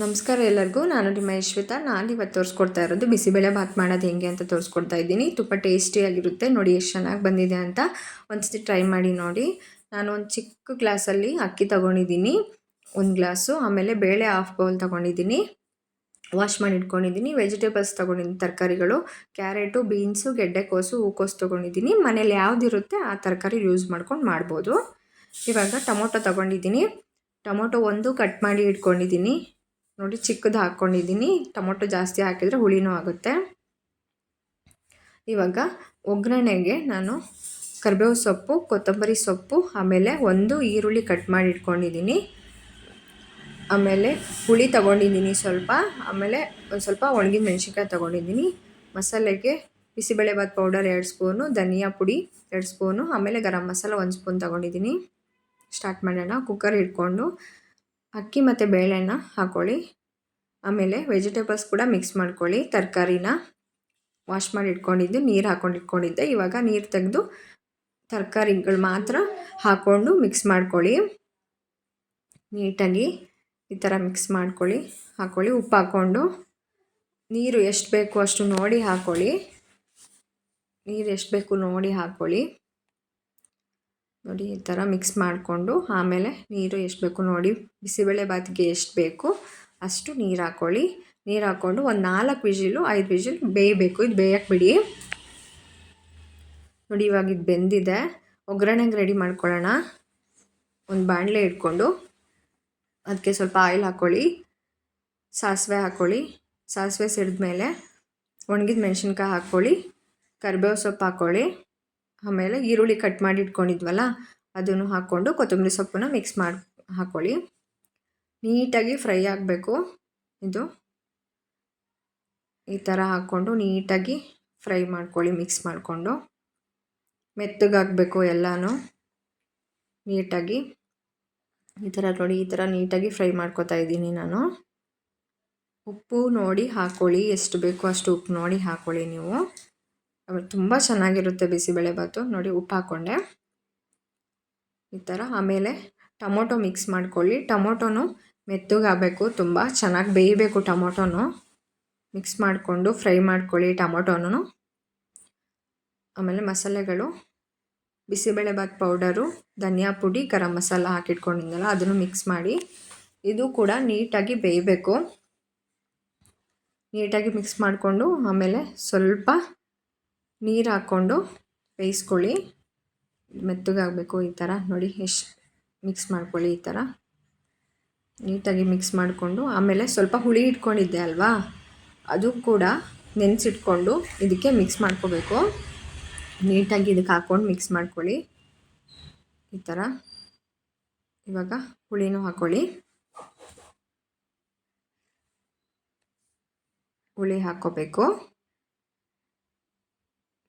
ನಮಸ್ಕಾರ ಎಲ್ಲರಿಗೂ. ನಾನು ನಿಮ್ಮ ಯಶ್ವಿತಾ. ನಾನು ಇವತ್ತು ತೋರಿಸ್ಕೊಡ್ತಾ ಇರೋದು ಬಿಸಿಬೇಳೆ ಭಾತ್ ಮಾಡೋದು ಹೆಂಗೆ ಅಂತ ತೋರಿಸ್ಕೊಡ್ತಾ ಇದ್ದೀನಿ. ತುಂಬ ಟೇಸ್ಟಿಯಾಗಿರುತ್ತೆ. ನೋಡಿ ಎಷ್ಟು ಚೆನ್ನಾಗಿ ಬಂದಿದೆ ಅಂತ ಒಂದ್ಸತಿ ಟ್ರೈ ಮಾಡಿ ನೋಡಿ. ನಾನು ಒಂದು ಚಿಕ್ಕ ಗ್ಲಾಸಲ್ಲಿ ಅಕ್ಕಿ ತೊಗೊಂಡಿದ್ದೀನಿ. ಒಂದು ಗ್ಲಾಸು. ಆಮೇಲೆ ಬೇಳೆ ಹಾಫ್ ಬೌಲ್ ತೊಗೊಂಡಿದ್ದೀನಿ. ವಾಶ್ ಮಾಡಿ ಇಟ್ಕೊಂಡಿದ್ದೀನಿ. ವೆಜಿಟೇಬಲ್ಸ್ ತೊಗೊಂಡಿದ್ದೀನಿ, ತರಕಾರಿಗಳು. ಕ್ಯಾರೆಟು ಬೀನ್ಸು ಗೆಡ್ಡೆಕೋಸು ಹೂಕೋಸು ತೊಗೊಂಡಿದ್ದೀನಿ. ಮನೇಲಿ ಯಾವುದಿರುತ್ತೆ ಆ ತರಕಾರಿ ಯೂಸ್ ಮಾಡ್ಕೊಂಡು ಮಾಡ್ಬೋದು. ಇವಾಗ ಟೊಮೊಟೊ ತೊಗೊಂಡಿದ್ದೀನಿ. ಟೊಮೊಟೊ ಒಂದು ಕಟ್ ಮಾಡಿ ಇಟ್ಕೊಂಡಿದ್ದೀನಿ. ನೋಡಿ ಚಿಕ್ಕದು ಹಾಕ್ಕೊಂಡಿದ್ದೀನಿ ಟೊಮೊಟೊ ಜಾಸ್ತಿ ಹಾಕಿದರೆ ಹುಳಿನೂ ಆಗುತ್ತೆ. ಇವಾಗ ಒಗ್ಗರಣೆಗೆ ನಾನು ಕರಿಬೇವು ಸೊಪ್ಪು, ಕೊತ್ತಂಬರಿ ಸೊಪ್ಪು, ಆಮೇಲೆ ಒಂದು ಈರುಳ್ಳಿ ಕಟ್ ಮಾಡಿ ಇಟ್ಕೊಂಡಿದ್ದೀನಿ. ಆಮೇಲೆ ಹುಳಿ ತಗೊಂಡಿದ್ದೀನಿ ಸ್ವಲ್ಪ. ಆಮೇಲೆ ಒಂದು ಸ್ವಲ್ಪ ಒಣಗಿದ ಮೆಣಸಿನ್ಕಾಯಿ ತೊಗೊಂಡಿದ್ದೀನಿ. ಮಸಾಲೆಗೆ ಬಿಸಿಬೇಳೆಬಾತ್ ಪೌಡರ್ ಎರಡು ಸ್ಪೂನು, ಧನಿಯಾ ಪುಡಿ ಎರಡು ಸ್ಪೂನು, ಆಮೇಲೆ ಗರಂ ಮಸಾಲ ಒಂದು ಸ್ಪೂನ್ ತೊಗೊಂಡಿದ್ದೀನಿ. ಸ್ಟಾರ್ಟ್ ಮಾಡೋಣ. ಕುಕ್ಕರ್ ಇಟ್ಕೊಂಡು ಅಕ್ಕಿ ಮತ್ತು ಬೇಳೆನ ಹಾಕ್ಕೊಳ್ಳಿ ಆಮೇಲೆ ವೆಜಿಟೇಬಲ್ಸ್ ಕೂಡ ಮಿಕ್ಸ್ ಮಾಡ್ಕೊಳ್ಳಿ. ತರಕಾರಿನ ವಾಶ್ ಮಾಡಿ ಇಟ್ಕೊಂಡಿದ್ದು, ನೀರು ಹಾಕ್ಕೊಂಡು ಇಟ್ಕೊಂಡಿದ್ದೆ. ಇವಾಗ ನೀರು ತೆಗೆದು ತರಕಾರಿಗಳು ಮಾತ್ರ ಹಾಕ್ಕೊಂಡು ಮಿಕ್ಸ್ ಮಾಡ್ಕೊಳ್ಳಿ. ನೀಟಾಗಿ ಈ ಥರ ಮಿಕ್ಸ್ ಮಾಡ್ಕೊಳ್ಳಿ. ಹಾಕ್ಕೊಳ್ಳಿ ಉಪ್ಪು ಹಾಕ್ಕೊಂಡು ನೀರು ಎಷ್ಟು ಬೇಕು ಅಷ್ಟು ನೋಡಿ ಹಾಕ್ಕೊಳ್ಳಿ ನೀರು ಎಷ್ಟು ಬೇಕು ನೋಡಿ ಹಾಕ್ಕೊಳ್ಳಿ ನೋಡಿ, ಈ ಥರ ಮಿಕ್ಸ್ ಮಾಡಿಕೊಂಡು ಆಮೇಲೆ ನೀರು ಎಷ್ಟು ಬೇಕು ನೋಡಿ, ಬಿಸಿಬೇಳೆ ಬಾತಿಗೆ ಎಷ್ಟು ಬೇಕು ಅಷ್ಟು ನೀರು ಹಾಕ್ಕೊಳ್ಳಿ ನೀರು ಹಾಕ್ಕೊಂಡು ಒಂದು ನಾಲ್ಕು ವಿಜಿಲು, ಐದು ವಿಜಿಲ್ ಬೇಯಬೇಕು. ಇದು ಬೇಯಕ್ಕೆ ಬಿಡಿ. ನೋಡಿ, ಇವಾಗ ಇದು ಬೆಂದಿದೆ. ಒಗ್ಗರಣೆಗೆ ರೆಡಿ ಮಾಡ್ಕೊಳ್ಳೋಣ. ಒಂದು ಬಾಣಲೆ ಇಟ್ಕೊಂಡು ಅದಕ್ಕೆ ಸ್ವಲ್ಪ ಆಯಿಲ್ ಹಾಕ್ಕೊಳ್ಳಿ ಸಾಸಿವೆ ಹಾಕ್ಕೊಳ್ಳಿ ಸಾಸಿವೆ ಸಿಡಿದ್ಮೇಲೆ ಒಣಗಿದ ಮೆಣಸಿನ್ಕಾಯಿ ಹಾಕ್ಕೊಳ್ಳಿ ಕರಿಬೇವು ಸೊಪ್ಪು ಹಾಕ್ಕೊಳ್ಳಿ ಆಮೇಲೆ ಈರುಳ್ಳಿ ಕಟ್ ಮಾಡಿ ಇಟ್ಕೊಂಡಿದ್ವಲ್ಲ, ಅದನ್ನು ಹಾಕ್ಕೊಂಡು ಕೊತ್ತಂಬರಿ ಸೊಪ್ಪನ್ನ ಮಿಕ್ಸ್ ಮಾಡಿ ಹಾಕ್ಕೊಳ್ಳಿ ನೀಟಾಗಿ ಫ್ರೈ ಆಗಬೇಕು ಇದು. ಈ ಥರ ಹಾಕ್ಕೊಂಡು ನೀಟಾಗಿ ಫ್ರೈ ಮಾಡ್ಕೊಳ್ಳಿ ಮಿಕ್ಸ್ ಮಾಡಿಕೊಂಡು. ಮೆತ್ತಗಾಗಬೇಕು ಎಲ್ಲನೂ. ನೀಟಾಗಿ. ಈ ಥರ ನೋಡಿ, ಈ ಥರ ನೀಟಾಗಿ ಫ್ರೈ ಮಾಡ್ಕೋತಾ ಇದ್ದೀನಿ ನಾನು. ಉಪ್ಪು ನೋಡಿ ಹಾಕ್ಕೊಳ್ಳಿ ಎಷ್ಟು ಬೇಕು ಅಷ್ಟು ಉಪ್ಪು ನೋಡಿ ಹಾಕ್ಕೊಳ್ಳಿ ನೀವು. ತುಂಬ ಚೆನ್ನಾಗಿರುತ್ತೆ ಬಿಸಿಬೇಳೆ ಭಾತು. ನೋಡಿ ಉಪ್ಪು ಹಾಕ್ಕೊಂಡೆ ಈ ಥರ ಆಮೇಲೆ ಟೊಮೊಟೊ ಮಿಕ್ಸ್ ಮಾಡ್ಕೊಳ್ಳಿ. ಟೊಮೊಟೊನು ಮೆತ್ತಗಾಗಬೇಕು, ತುಂಬ ಚೆನ್ನಾಗಿ ಬೇಯಬೇಕು ಟೊಮೊಟೊನು. ಮಿಕ್ಸ್ ಮಾಡಿಕೊಂಡು ಫ್ರೈ ಮಾಡ್ಕೊಳ್ಳಿ ಟೊಮೊಟೊನು ಆಮೇಲೆ ಮಸಾಲೆಗಳು ಬಿಸಿಬೇಳೆಭಾತ್ ಪೌಡರು, ಧನಿಯಾ ಪುಡಿ, ಗರಂ ಮಸಾಲ ಹಾಕಿಟ್ಕೊಂಡಿದ್ದಲ್ಲ ಅದನ್ನು ಮಿಕ್ಸ್ ಮಾಡಿ ಇದು ಕೂಡ ನೀಟಾಗಿ ಬೇಯಬೇಕು. ನೀಟಾಗಿ ಮಿಕ್ಸ್ ಮಾಡಿಕೊಂಡು ಆಮೇಲೆ ಸ್ವಲ್ಪ ನೀರು ಹಾಕ್ಕೊಂಡು ಬೇಯಿಸ್ಕೊಳ್ಳಿ. ಮೆತ್ತಗಾಗಬೇಕು ಈ ಥರ ನೋಡಿ, ಎಷ್ಟು ಮಿಕ್ಸ್ ಮಾಡ್ಕೊಳ್ಳಿ ಈ ಥರ ನೀಟಾಗಿ ಮಿಕ್ಸ್ ಮಾಡಿಕೊಂಡು, ಆಮೇಲೆ ಸ್ವಲ್ಪ ಹುಳಿ ಇಟ್ಕೊಂಡಿದ್ದೆ ಅಲ್ವಾ? ಅದು ಕೂಡ ನೆನೆಸಿಟ್ಕೊಂಡು ಇದಕ್ಕೆ ಮಿಕ್ಸ್ ಮಾಡ್ಕೋಬೇಕು. ನೀಟಾಗಿ ಇದಕ್ಕೆ ಹಾಕ್ಕೊಂಡು ಮಿಕ್ಸ್ ಮಾಡ್ಕೊಳ್ಳಿ. ಈ ಥರ ಇವಾಗ ಹುಳಿನೂ ಹಾಕ್ಕೊಳ್ಳಿ. ಹುಳಿ ಹಾಕ್ಕೋಬೇಕು.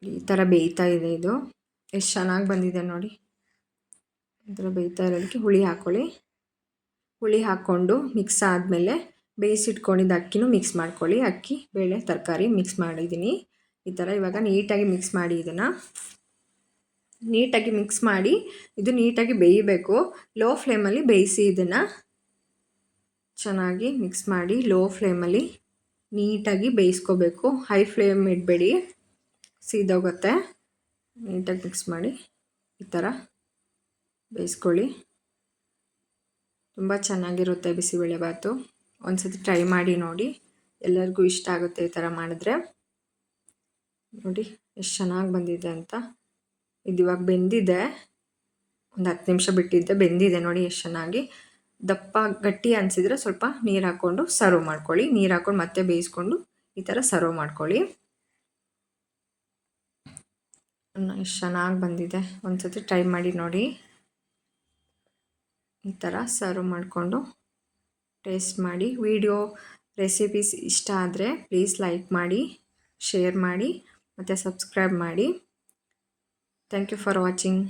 ಈ ಥರ ಬೇಯ್ತಾ ಇದೆ ಇದು. ಎಷ್ಟು ಚೆನ್ನಾಗಿ ಬಂದಿದೆ ನೋಡಿ. ಈ ಥರ ಬೇಯ್ತಾ ಇರೋದಕ್ಕೆ ಹುಳಿ ಹಾಕ್ಕೊಳ್ಳಿ ಹುಳಿ ಹಾಕ್ಕೊಂಡು ಮಿಕ್ಸ್ ಆದಮೇಲೆ ಬೇಯಿಸಿಟ್ಕೊಂಡಿದ್ದ ಅಕ್ಕಿನೂ ಮಿಕ್ಸ್ ಮಾಡ್ಕೊಳ್ಳಿ. ಅಕ್ಕಿ, ಬೇಳೆ, ತರಕಾರಿ ಮಿಕ್ಸ್ ಮಾಡಿದ್ದೀನಿ. ಈ ಥರ ಇವಾಗ ನೀಟಾಗಿ ಮಿಕ್ಸ್ ಮಾಡಿ ಇದನ್ನು. ನೀಟಾಗಿ ಮಿಕ್ಸ್ ಮಾಡಿ ಇದು ನೀಟಾಗಿ ಬೇಯಬೇಕು. ಲೋ ಫ್ಲೇಮಲ್ಲಿ ಬೇಯಿಸಿ ಇದನ್ನು. ಚೆನ್ನಾಗಿ ಮಿಕ್ಸ್ ಮಾಡಿ ಲೋ ಫ್ಲೇಮಲ್ಲಿ ನೀಟಾಗಿ ಬೇಯಿಸ್ಕೋಬೇಕು. High flame ಇಡಬೇಡಿ. ಸೀದೋಗುತ್ತೆ ನೀಟಾಗಿ ಮಿಕ್ಸ್ ಮಾಡಿ ಈ ಥರ ಬೇಯಿಸ್ಕೊಳ್ಳಿ. ತುಂಬ ಚೆನ್ನಾಗಿರುತ್ತೆ ಬಿಸಿಬೇಳೆಭಾತು ಒಂದು ಸತಿ ಟ್ರೈ ಮಾಡಿ ನೋಡಿ. ಎಲ್ಲರಿಗೂ ಇಷ್ಟ ಆಗುತ್ತೆ ಈ ಥರ ಮಾಡಿದ್ರೆ. ನೋಡಿ ಎಷ್ಟು ಚೆನ್ನಾಗಿ ಬಂದಿದೆ ಅಂತ. ಇದು ಇವಾಗ ಬೆಂದಿದೆ. ಒಂದು ಹತ್ತು ನಿಮಿಷ ಬಿಟ್ಟಿದ್ದೆ. ಬೆಂದಿದೆ ನೋಡಿ ಎಷ್ಟು ಚೆನ್ನಾಗಿ. ದಪ್ಪ ಗಟ್ಟಿ ಅನಿಸಿದರೆ ಸ್ವಲ್ಪ ನೀರು ಹಾಕ್ಕೊಂಡು ಸರ್ವ್ ಮಾಡ್ಕೊಳ್ಳಿ. ನೀರು ಹಾಕ್ಕೊಂಡು ಮತ್ತೆ ಬೇಯಿಸ್ಕೊಂಡು ಈ ಥರ ಸರ್ವ್ ಮಾಡ್ಕೊಳ್ಳಿ. ಎಷ್ಟು ಚೆನ್ನಾಗಿ ಬಂದಿದೆ. ಒಂದು ಸತಿ ಟ್ರೈ ಮಾಡಿ ನೋಡಿ. ಈ ಥರ ಸರ್ವ್ ಮಾಡಿಕೊಂಡು ಟೇಸ್ಟ್ ಮಾಡಿ. ವಿಡಿಯೋ ರೆಸಿಪೀಸ್ ಇಷ್ಟ ಆದರೆ ಪ್ಲೀಸ್ ಲೈಕ್ ಮಾಡಿ ಶೇರ್ ಮಾಡಿ, ಮತ್ತು ಸಬ್ಸ್ಕ್ರೈಬ್ ಮಾಡಿ. Thank you for watching